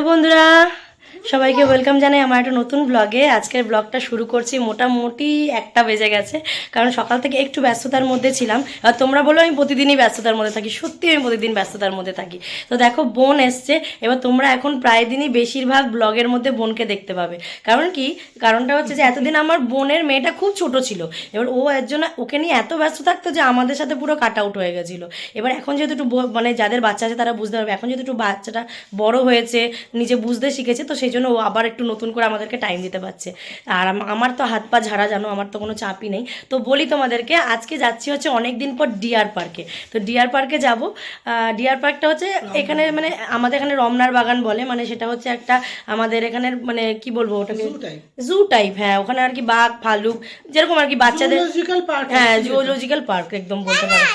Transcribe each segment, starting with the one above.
বন্ধুরা সবাইকে ওয়েলকাম জানাই আমার একটা নতুন ব্লগে আজকের ব্লগটা শুরু করছি মোটামুটি একটা বেজে গেছে, কারণ সকাল থেকে একটু ব্যস্ততার মধ্যে ছিলাম। আর তোমরা বলো, আমি প্রতিদিনই ব্যস্ততার মধ্যে থাকি সত্যি আমি প্রতিদিন ব্যস্ততার মধ্যে থাকি। তো দেখো, বোন এসছে, এবার তোমরা এখন প্রায় দিনই বেশিরভাগ ব্লগের মধ্যে বোনকে দেখতে পাবে। কারণ কি? কারণটা হচ্ছে যে এতদিন আমার বোনের মেয়েটা খুব ছোট ছিল। এবার ও এর জন্য ওকে নিয়ে এত ব্যস্ত থাকতো যে আমাদের সাথে পুরো কাট আউট হয়ে গেছিল। এবার এখন যেহেতু একটু মানে যাদের বাচ্চা আছে তারা বুঝতে পারবে। এখন যেহেতু একটু বাচ্চাটা বড় হয়েছে, নিজে বুঝতে শিখেছে, তো সেই জন্য ও আবার একটু নতুন করে আমাদেরকে টাইম দিতে পারছে। আর আমার তো হাত পা ঝাড়া জানো আমার তো কোনো চাপই নেই। তো বলি তোমাদেরকে আজকে যাচ্ছি হচ্ছে অনেক দিন পর ডিয়ার পার্কে। তো ডিয়ার পার্কে যাব। ডিয়ার পার্কটা হচ্ছে এখানে মানে আমাদের এখানে রমনার বাগান বলে। মানে সেটা হচ্ছে একটা আমাদের এখানের মানে কি বলব ওটাকে? জু টাইপ হ্যাঁ ওখানে আর কি বাঘ ভালুক যেরকম আর কি বাচ্চাদের হ্যাঁ জুওলজিক্যাল পার্ক একদম বলতে পারো।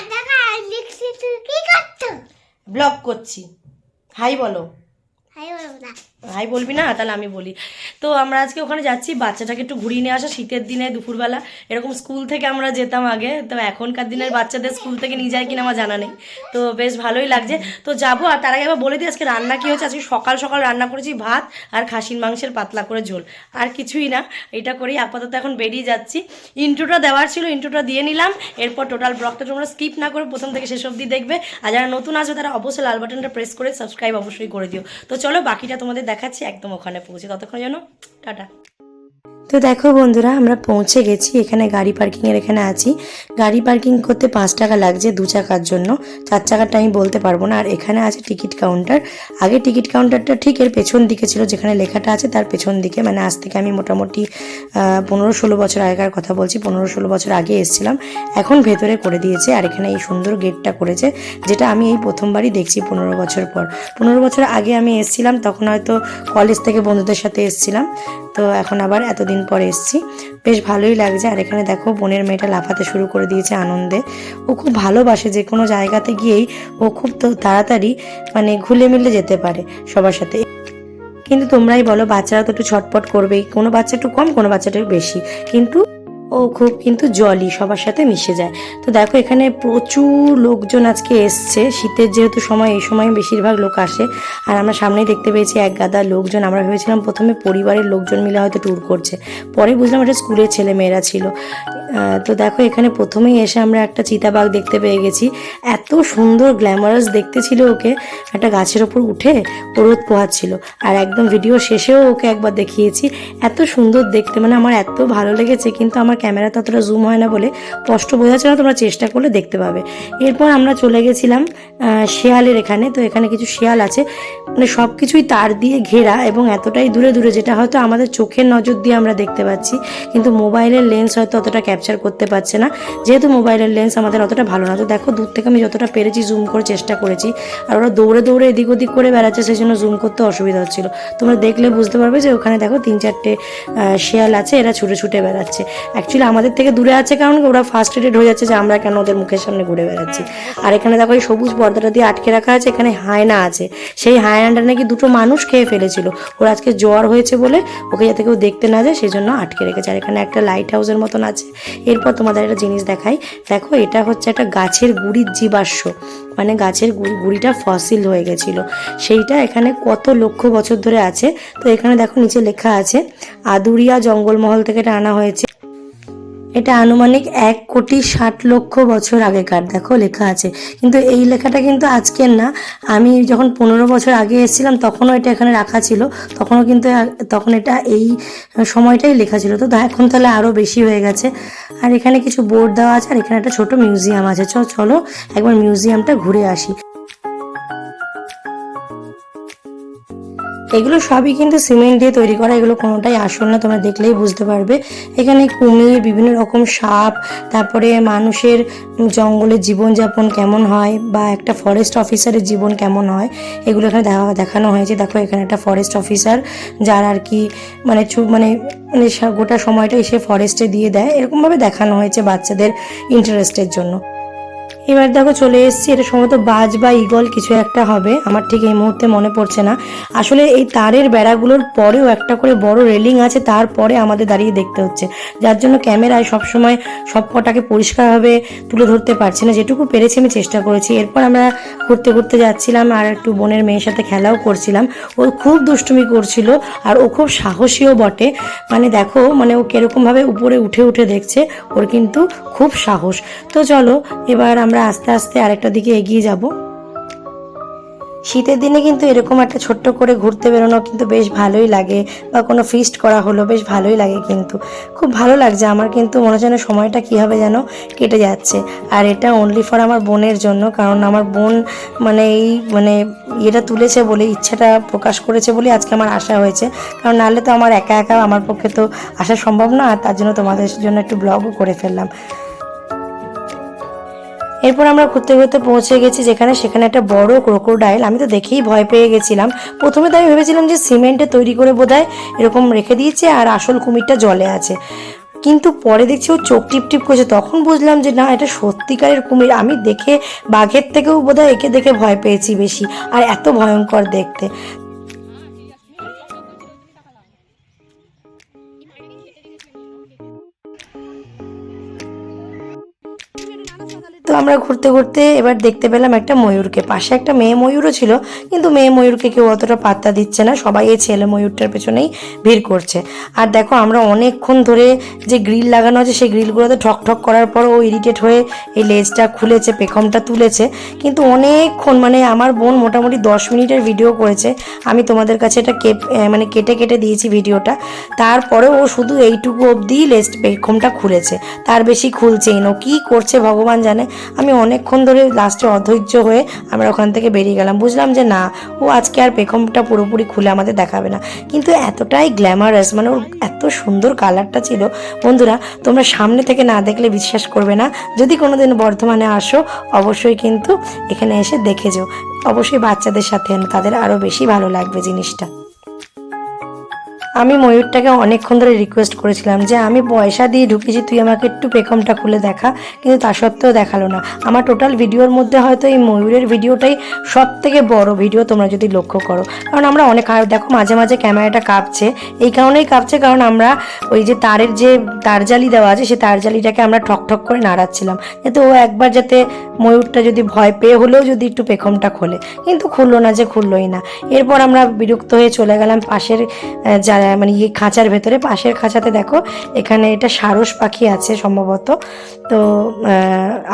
ব্লগ করছি? হাই বলো। হাই বলবি না। তাহলে আমি বলি। তো আমরা আজকে ওখানে যাচ্ছি, বাচ্চাটাকে একটু ঘুরিয়ে নিয়ে আসা শীতের দিনে দুপুরবেলা। এরকম স্কুল থেকে আমরা যেতাম আগে, তো এখনকার দিনের বাচ্চাদের স্কুল থেকে নিয়ে যায় কিনা আমার জানা নেই। তো বেশ ভালোই লাগছে। তো যাব, আর তার আগে আবার বলে দিই, আজকে রান্না কি হচ্ছে আজকে সকাল সকাল রান্না করেছি ভাত আর খাসির মাংসের পাতলা করে ঝোল। আর কিছুই না, এটা করেই আপাতত এখন বেরিয়ে যাচ্ছি। ইন্ট্রোটা দেওয়ার ছিল, ইন্ট্রোটা দিয়ে নিলাম। এরপর টোটাল ব্লগটা তোমরা স্কিপ না করে প্রথম থেকে শেষ অবধি দেখবে। আর যারা নতুন আসবে তারা অবশ্যই লাল বাটনটা প্রেস করে সাবস্ক্রাইব অবশ্যই করে দিও। তো চলো বাকিটা তোমাদের দেখাচ্ছি একদম ওখানে পৌঁছে ততক্ষণ যেন টাটা। তো দেখো বন্ধুরা, আমরা পৌঁছে গেছি। এখানে গাড়ি পার্কিংয়ের এখানে আছি। গাড়ি পার্কিং করতে পাঁচ টাকা লাগছে দু চাকার জন্য। চার চাকারটা আমি বলতে পারব না। আর এখানে আছে টিকিট কাউন্টার আগে টিকিট কাউন্টারটা ঠিক এর পেছন দিকে ছিল, যেখানে লেখাটা আছে তার পেছন দিকে। মানে আজ থেকে আমি মোটামুটি পনেরো ষোলো বছর আগেকার কথা বলছি। পনেরো ষোলো বছর আগে এসেছিলাম। এখন ভেতরে করে দিয়েছে। আর এখানে এই সুন্দর গেটটা করেছে, যেটা আমি এই প্রথমবারই দেখছি পনেরো বছর পর। পনেরো বছর আগে আমি এসেছিলাম, তখন হয়তো কলেজ থেকে বন্ধুদের সাথে এসেছিলাম। তো এখন আবার এতদিন পরে এসেছি। বেশ ভালোই লাগছে। আর এখানে দেখো বোনের মেয়েটা লাফাতে শুরু করে দিয়েছে আনন্দে। ও খুব ভালোবাসে যে কোনো জায়গাতে গিয়েই ও খুব তো তাড়াতাড়ি মানে ঘুলে মিলে যেতে পারে সবার সাথে। কিন্তু তোমরাই বলো, বাচ্চারা তো একটু ছটপট করবেই। কোনো বাচ্চা একটু কম, কোনো বাচ্চাটা বেশি। কিন্তু ও খুব কিন্তু জলই সবার সাথে মিশে যায়। তো দেখো এখানে প্রচুর লোকজন আজকে এসছে। শীতের যেহেতু সময়, এই সময় বেশিরভাগ লোক আসে। আর আমরা সামনেই দেখতে পেয়েছি এক গাদা লোকজন। আমরা ভেবেছিলাম প্রথমে পরিবারের লোকজন মিলে হয়তো ট্যুর করছে। পরে বুঝলাম এটা স্কুলের ছেলে মেয়েরা ছিল। তো দেখো, এখানে প্রথমেই এসে আমরা একটা চিতাবাঘ দেখতে পেয়ে গেছি। এত সুন্দর গ্ল্যামারাস দেখতে ছিল ওকে। একটা গাছের ওপর উঠে রোদ পোহাচ্ছিল। আর একদম ভিডিও শেষেও ওকে একবার দেখিয়েছি। এত সুন্দর দেখতে মানে আমার এত ভালো লেগেছে, কিন্তু আমার ক্যামেরা ততটা জুম হয় না বলে স্পষ্ট বোঝা যাচ্ছে না তোমরা চেষ্টা করলে দেখতে পাবে। এরপর আমরা চলে গেছিলাম শেয়ালের এখানে। তো এখানে কিছু শেয়াল আছে। মানে সব কিছুই তার দিয়ে ঘেরা এবং এতটাই দূরে দূরে যেটা হয়তো আমাদের চোখের নজর দিয়ে আমরা দেখতে পাচ্ছি। কিন্তু মোবাইলের লেন্স হয়তো অতটা ক্যাপচার করতে পারছে না। যেহেতু মোবাইলের লেন্স আমাদের অতটা ভালো না, তো দেখো দূর থেকে আমি যতটা পেরেছি জুম করে চেষ্টা করেছি। আর ওরা দৌড়ে দৌড়ে এদিক ওদিক করে বেড়াচ্ছে সেই জন্য জুম করতে অসুবিধা হচ্ছিল। তোমরা দেখলে বুঝতে পারবে যে ওখানে দেখো তিন চারটে শেয়াল আছে, এরা ছুটে ছুটে বেড়াচ্ছে। অ্যাকচুয়ালি আমাদের থেকে দূরে আছে কারণ ওরা ফার্স্ট এডেড হয়ে যাচ্ছে যে আমরা কেন ওদের মুখের সামনে ঘুরে বেড়াচ্ছি। আর এখানে দেখো এই সবুজ পর্দাটা দিয়ে আটকে রাখা আছে, এখানে হায়না আছে। সেই হায়নাটা নাকি দুটো মানুষ খেয়ে ফেলেছিল। ওর আজকে জ্বর হয়েছে বলে ওকে যাতে কেউ দেখতে না যায় সেই জন্য আটকে রেখেছে। আর এখানে একটা লাইট হাউসের মতন আছে। এরপর তোমাদের একটা জিনিস দেখাই। দেখো, এটা হচ্ছে একটা গাছের গুড়ির জীবাশ্ম। মানে গাছের গুড়ি, গুড়িটা ফসিল হয়ে গেছিল। সেইটা এখানে কত লক্ষ বছর ধরে আছে। তো এখানে দেখো, নিচে লেখা আছে, আদুরিয়া জঙ্গলমহল থেকে এটা আনা হয়েছে। এটা আনুমানিক এক কোটি ষাট লক্ষ বছর আগেকার। দেখো লেখা আছে। কিন্তু এই লেখাটা কিন্তু আজকের না। আমি যখন পনেরো বছর আগে এসেছিলাম, তখনও এটা এখানে রাখা ছিল। তখনও কিন্তু তখন এটা এই সময়টাই লেখা ছিল। তো এখন তাহলে আরও বেশি হয়ে গেছে। আর এখানে কিছু বোর্ড দেওয়া আছে, আর এখানে একটা ছোট মিউজিয়াম আছে। চল একবার মিউজিয়ামটা ঘুরে আসি। এগুলো সবই কিন্তু সিমেন্ট দিয়ে তৈরি করা, এগুলো কোনোটাই আসল না, তোমরা দেখলেই বুঝতে পারবে। এখানে কুমির, বিভিন্ন রকম সাপ, তারপরে মানুষের জঙ্গলে জীবনযাপন কেমন হয় বা একটা ফরেস্ট অফিসারের জীবন কেমন হয়, এগুলো এখানে দেখা- দেখানো হয়েছে। দেখো, এখানে একটা ফরেস্ট অফিসার যার আর কি মানে চু- মানে মানে গোটা সময়টা এসে ফরেস্টে দিয়ে দেয়। এরকমভাবে দেখানো হয়েছে বাচ্চাদের ইন্টারেস্টের জন্য। এবার দেখো চলে এসেছি, এটা সম্ভবত বাজ বা ইগল কিছু একটা হবে, আমার ঠিক এই মুহূর্তে মনে পড়ছে না। আসলে এই তারের বেড়াগুলোর পরেও একটা করে বড় রেলিং আছে তারপরে আমাদের দাঁড়িয়ে দেখতে হচ্ছে। যার জন্য ক্যামেরায় সবসময় সব কটাকে পরিষ্কারভাবে তুলে ধরতে পারছি না, যেটুকু পেরেছি আমি চেষ্টা করেছি। এরপর আমরা ঘুরতে ঘুরতে যাচ্ছিলাম আর একটু বোনের মেয়ের সাথে খেলাও করছিলাম। ও খুব দুষ্টুমি করছিল আর ও খুব সাহসীও বটে। মানে দেখো মানে ও কিরকমভাবে উপরে উঠে উঠে দেখছে, ওর কিন্তু খুব সাহস। তো চলো, এবার আমরা আস্তে আস্তে আরেকটা দিকে এগিয়ে যাব। শীতের দিনে কিন্তু এরকম একটা ছোট্ট করে ঘুরতে বেরোনো কিন্তু বেশ ভালোই লাগে বা কোনো ফিস্ট করা হলো বেশ ভালোই লাগে কিন্তু। খুব ভালো লাগছে, আমার কিন্তু মনে হচ্ছে সময়টা কীভাবে যেন কেটে যাচ্ছে। আর এটা অনলি ফর আমার বোনের জন্য, কারণ আমার বোন মানে এই মানে ইয়েটা তুলেছে বলে, ইচ্ছাটা প্রকাশ করেছে বলে আজকে আমার আশা হয়েছে। কারণ নাহলে তো আমার একা একা, আমার পক্ষে তো আসা সম্ভব না, আর তার জন্য তোমাদের জন্য একটু ব্লগও করে ফেললাম। এরপর আমরা ঘুরতে ঘুরতে পৌঁছে গেছি যেখানে সেখানে একটা বড় ক্রোকোডাইল আমি তো দেখেই ভয় পেয়ে গেছিলাম। প্রথমে তো আমি ভেবেছিলাম যে সিমেন্টে তৈরি করে বোধহয় এরকম রেখে দিয়েছে আর আসল কুমিরটা জলে আছে। কিন্তু পরে দেখছি ও চোখ টিপ টিপ করছে, তখন বুঝলাম যে না, এটা সত্যিকারের কুমির। আমি দেখে বাঘের থেকেও বোধহয় একে দেখে ভয় পেয়েছি বেশি, আর এত ভয়ঙ্কর দেখতে। তো আমরা ঘুরতে ঘুরতে এবার দেখতে পেলাম একটা ময়ূরকে। পাশে একটা মেয়ে ময়ূরও ছিল, কিন্তু মেয়ে ময়ূরকে কেউ অতটা পাত্তা দিচ্ছে না। সবাই এই ছেলে ময়ূরটার পেছনেই ভিড় করছে। আর দেখো, আমরা অনেকক্ষণ ধরে যে গ্রিল লাগানো আছে, সেই গ্রিলগুলোতে ঠক ঠক করার পর ও ইরিটেট হয়ে এই লেজটা খুলেছে, পেখমটা তুলেছে। কিন্তু অনেকক্ষণ মানে আমার বোন মোটামুটি দশ মিনিটের ভিডিও করেছে। আমি তোমাদের কাছে এটা কেপ মানে কেটে কেটে দিয়েছি ভিডিওটা। তারপরে ও শুধু এইটুকু অবধি লেজ পেখমটা খুলেছে। তার বেশি খুলছেই না। কী করছে ভগবান জানে। আমি অনেকক্ষণ ধরে লাস্টে অধৈর্য হয়ে আমরা ওখান থেকে বেরিয়ে গেলাম। বুঝলাম যে না, ও আজকে আর পেখমটা পুরোপুরি খুলে আমাদের দেখাবে না। কিন্তু এতটাই গ্ল্যামারাস মানে ওর এত সুন্দর কালারটা ছিল। বন্ধুরা, তোমরা সামনে থেকে না দেখলে বিশ্বাস করবে না। যদি কোনোদিন বর্ধমানে আসো, অবশ্যই কিন্তু এখানে এসে দেখে যেও। অবশ্যই বাচ্চাদের সাথে তাদের আরও বেশি ভালো লাগবে জিনিসটা। আমি ময়ূরটাকে অনেকক্ষণ ধরে রিকোয়েস্ট করেছিলাম যে, আমি পয়সা দিয়ে ঢুকেছি, তুই আমাকে একটু পেখমটা খুলে দেখা। কিন্তু তা সত্ত্বেও দেখাল না। আমার টোটাল ভিডিওর মধ্যে হয়তো এই ময়ূরের ভিডিওটাই সব থেকে বড় ভিডিও তোমরা যদি লক্ষ্য করো। কারণ আমরা অনেক, আর দেখো মাঝে মাঝে ক্যামেরাটা কাঁপছে। এই কারণেই কাঁপছে, কারণ আমরা ওই যে তারের যে তারজালি দেওয়া আছে, সেই তারজালিটাকে আমরা ঠক ঠক করে নাড়াচ্ছিলাম। যাতে ও একবার যাতে ময়ূরটা যদি ভয় পেয়ে হলেও যদি একটু পেখমটা খোলে। কিন্তু খুললো না যে, খুললোই না। এরপর আমরা বিরক্ত হয়ে চলে গেলাম পাশের যারা মানে ইয়ে খাঁচার ভেতরে, পাশের খাঁচাতে দেখো, এখানে এটা সারস পাখি আছে সম্ভবত। তো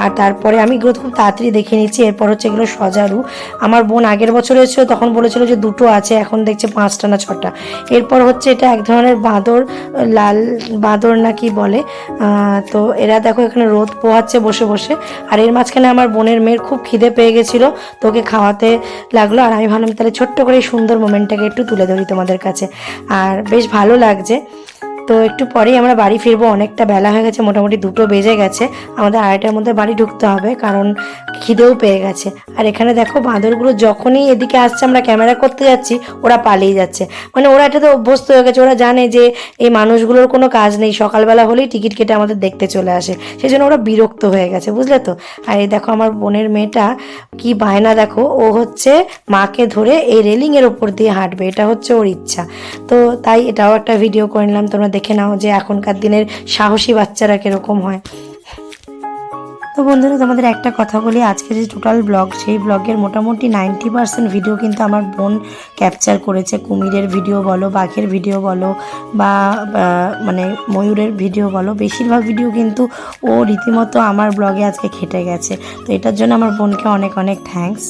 আর তারপরে আমি এগুলো খুব তাড়াতাড়ি দেখে নিচ্ছি, এরপর হচ্ছে এগুলো সজারু। আমার বোন আগের বছর এসেছিল, তখন বলেছিল যে দুটো আছে, এখন দেখছে পাঁচটা না ছটা। এরপর হচ্ছে এটা এক ধরনের বাঁদর, লাল বাঁদর না কি বলে তো এরা দেখো এখানে রোদ পোহাচ্ছে বসে বসে। আর এর মাঝখানে আমার বোনের মেয়ের খুব খিদে পেয়ে গেছিল, তোকে খাওয়াতে লাগল। আর আমি ভাবলাম তাহলে ছোট্ট করে এই সুন্দর মোমেন্টটাকে একটু তুলে ধরি তোমাদের কাছে। আর বেশ ভালো লাগছে। তো একটু পরেই আমরা বাড়ি ফিরবো, অনেকটা বেলা হয়ে গেছে, মোটামুটি দুটো বেজে গেছে। আমাদের আড়াইটার মধ্যে বাড়ি ঢুকতে হবে, কারণ খিদেও পেয়ে গেছে। আর এখানে দেখো বাঁদরগুলো যখনই এদিকে আসছে, আমরা ক্যামেরা করতে যাচ্ছি, ওরা পালিয়ে যাচ্ছে। মানে ওরা এটাতে অভ্যস্ত হয়ে গেছে, ওরা জানে যে এই মানুষগুলোর কোনো কাজ নেই, সকালবেলা হলেই টিকিট কেটে আমাদের দেখতে চলে আসে। সেই জন্য ওরা বিরক্ত হয়ে গেছে, বুঝলে তো? আর এই দেখো আমার বোনের মেয়েটা, কি বায়না দেখো, ও হচ্ছে মাকে ধরে এই রেলিংয়ের ওপর দিয়ে হাঁটবে, এটা হচ্ছে ওর ইচ্ছা। তো তাই এটাও একটা ভিডিও করে নিলাম, তোমরা দেখে নাও যে এখনকার দিনের সাহসী বাচ্চারা কীরকম হয়। তো বন্ধুরা, তোমাদের একটা কথা বলি আজকে যে টোটাল ব্লগ সেই ব্লগের মোটামুটি নাইনটি পার্সেন্ট ভিডিও কিন্তু আমার বোন ক্যাপচার করেছে। কুমিরের ভিডিও বলো, বাঘের ভিডিও বলো, বা মানে ময়ূরের ভিডিও বলো, বেশিরভাগ ভিডিও কিন্তু ও রীতিমতো আমার ব্লগে আজকে খেটে গেছে। তো এটার জন্য আমার বোনকে অনেক অনেক থ্যাঙ্কস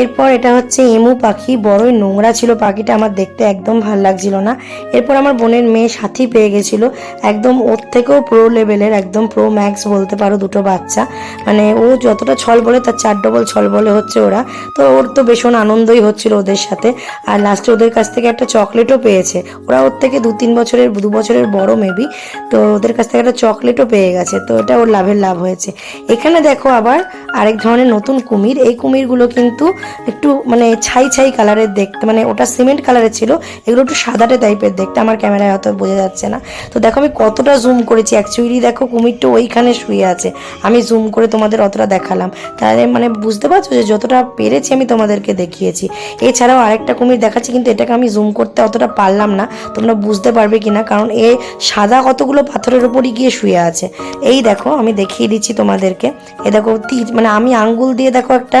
এরপর এটা হচ্ছে এমু পাখি। বড়ই নোংরা ছিল পাখিটা, আমার দেখতে একদম ভালো লাগছিল না। এরপর আমার বোনের মেয়ে সাথী পেয়ে গেছিল। একদম ওর থেকেও প্রো লেভেলের একদম প্রো ম্যাক্স বলতে পারো দুটো বাচ্চা। মানে ও যতটা ছল বলে, তার চার ডবল ছল বলে হচ্ছে ওরা। তো ওর তো ভীষণ আনন্দই হচ্ছিল ওদের সাথে। আর লাস্টে ওদের কাছ থেকে একটা চকলেটও পেয়েছে। ওরা ওর থেকে দু তিন বছরের, দু বছরের বড় মেবি তো ওদের কাছ থেকে একটা চকলেটও পেয়ে গেছে। তো এটা ওর লাভের লাভ হয়েছে। এখানে দেখো আবার আরেক ধরনের নতুন কুমির। এই কুমিরগুলো কিন্তু একটু মানে ছাই ছাই কালারের দেখতে মানে ওটা সিমেন্ট কালারের ছিল, এগুলো একটু সাদাটে টাইপের দেখতে, আমার ক্যামেরায় হয়তো বোঝা যাচ্ছে না। তো দেখো আমি কতটা জুম করেছি অ্যাকচুয়ালি দেখো কুমিরটা ওইখানে শুয়ে আছে, আমি জুম করে তোমাদের অতটা দেখালাম। তাহলে মানে বুঝতে পারছ যে যতটা পেরেছি আমি তোমাদেরকে দেখিয়েছি। এছাড়াও আরেকটা কুমির দেখাচ্ছি, কিন্তু এটাকে আমি জুম করতে অতটা পারলাম না, তোমরা বুঝতে পারবে কি না কারণ এ সাদা কতগুলো পাথরের উপরই গিয়ে শুয়ে আছে। এই দেখো, আমি দেখিয়ে দিচ্ছি তোমাদেরকে। এ দেখো মানে আমি আঙ্গুল দিয়ে দেখো একটা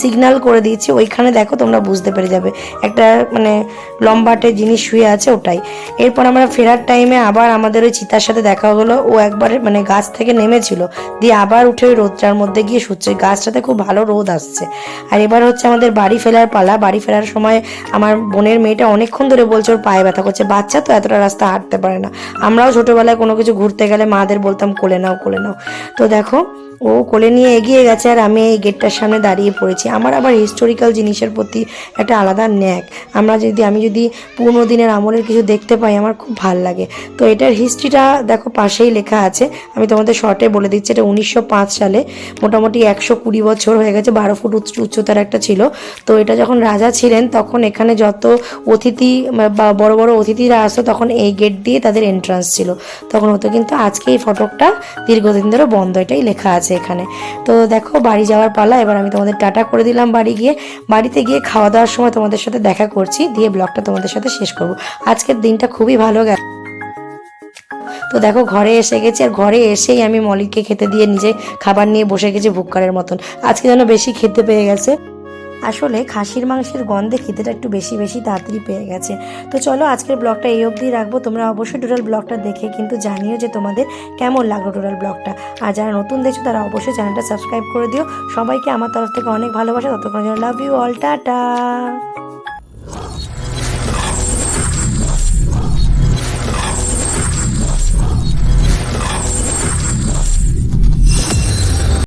সিগন্যাল করে দিয়েছি, ওইখানে দেখো তোমরা বুঝতে পেরে যাবে। একটা মানে লম্বাটে জিনিস শুয়ে আছে ওটাই। এরপর আমরা ফেরার টাইমে আবার আমাদের ওই চিতার সাথে দেখা হলো। ও একবারে মানে গাছ থেকে নেমেছিল। দিয়ে আবার উঠে ওই রোদটার মধ্যে গিয়ে শুচ্ছে। গাছটাতে খুব ভালো রোদ আসছে। আর এবার হচ্ছে আমাদের বাড়ি ফেরার পালা। বাড়ি ফেরার সময় আমার বোনের মেয়েটা অনেকক্ষণ ধরে বলছে, ওর পায়ে ব্যথা করছে। বাচ্চা তো এতটা রাস্তা হাঁটতে পারে না। আমরাও ছোটোবেলায় কোনো কিছু ঘুরতে গেলে মাদের বলতাম, কোলে নাও কোলে নাও। তো দেখো ও কোলে নিয়ে এগিয়ে গেছে আর আমি এই গেটটার সামনে দাঁড়িয়ে পড়েছি। আমার আবার হিস্টোরিক্যাল জিনিসের প্রতি একটা আলাদা ন্যাক। আমরা যদি, আমি যদি পুরনো দিনের আমলের কিছু দেখতে পাই, আমার খুব ভালো লাগে। তো এটার হিস্ট্রিটা দেখো পাশেই লেখা আছে। আমি তোমাদের শর্টে বলে দিচ্ছি, এটা উনিশশো পাঁচ সালে, মোটামুটি একশো কুড়ি বছর হয়ে গেছে, বারো ফুট উচ্চ উচ্চতার একটা ছিল। তো এটা যখন রাজা ছিলেন, তখন এখানে যত অতিথি বা বড় বড় অতিথিরা আসতো, তখন এই গেট দিয়ে তাদের এন্ট্রান্স ছিল। তখন হতো কিন্তু আজকে এই ফটকটা দীর্ঘদিন ধরে বন্ধ, এটাই লেখা আছে। এখানে। তো দেখো, বাড়ি যাওয়ার পালা, এবার আমি তোমাদের টাটা করে দিলাম বাড়ি গিয়ে। বাড়িতে গিয়ে খাওয়া দাওয়ার সময় তোমাদের সাথে দেখা করছি, দিয়ে ব্লগটা তোমাদের সাথে শেষ করব। আজকের দিনটা খুবই ভালো গেল। তো দেখো, ঘরে এসে গেছি, আর ঘরে এসেই আমি মলিককে খেতে দিয়ে নিজে খাবার নিয়ে বসে গেছি ভুক্কারের মতন। আজকে যেন বেশি খেতে পেয়ে গেছে। আসলে খাসির মাংসের গন্ধে খিদেটা একটু বেশি বেশি তাড়াতাড়ি পেয়ে গেছে। তো চলো আজকের ব্লগটা এই অবধি রাখব। তোমরা অবশ্যই টোটাল ব্লগটা দেখে কিন্তু জানিও যে তোমাদের কেমন লাগল টোটাল ব্লগটা। আর যারা নতুন দেখছ, তারা অবশ্যই চ্যানেলটা সাবস্ক্রাইব করে দিও। সবাইকে আমার তরফ থেকে অনেক ভালোবাসা। ততক্ষণ লাভ ইউ অল টাটা।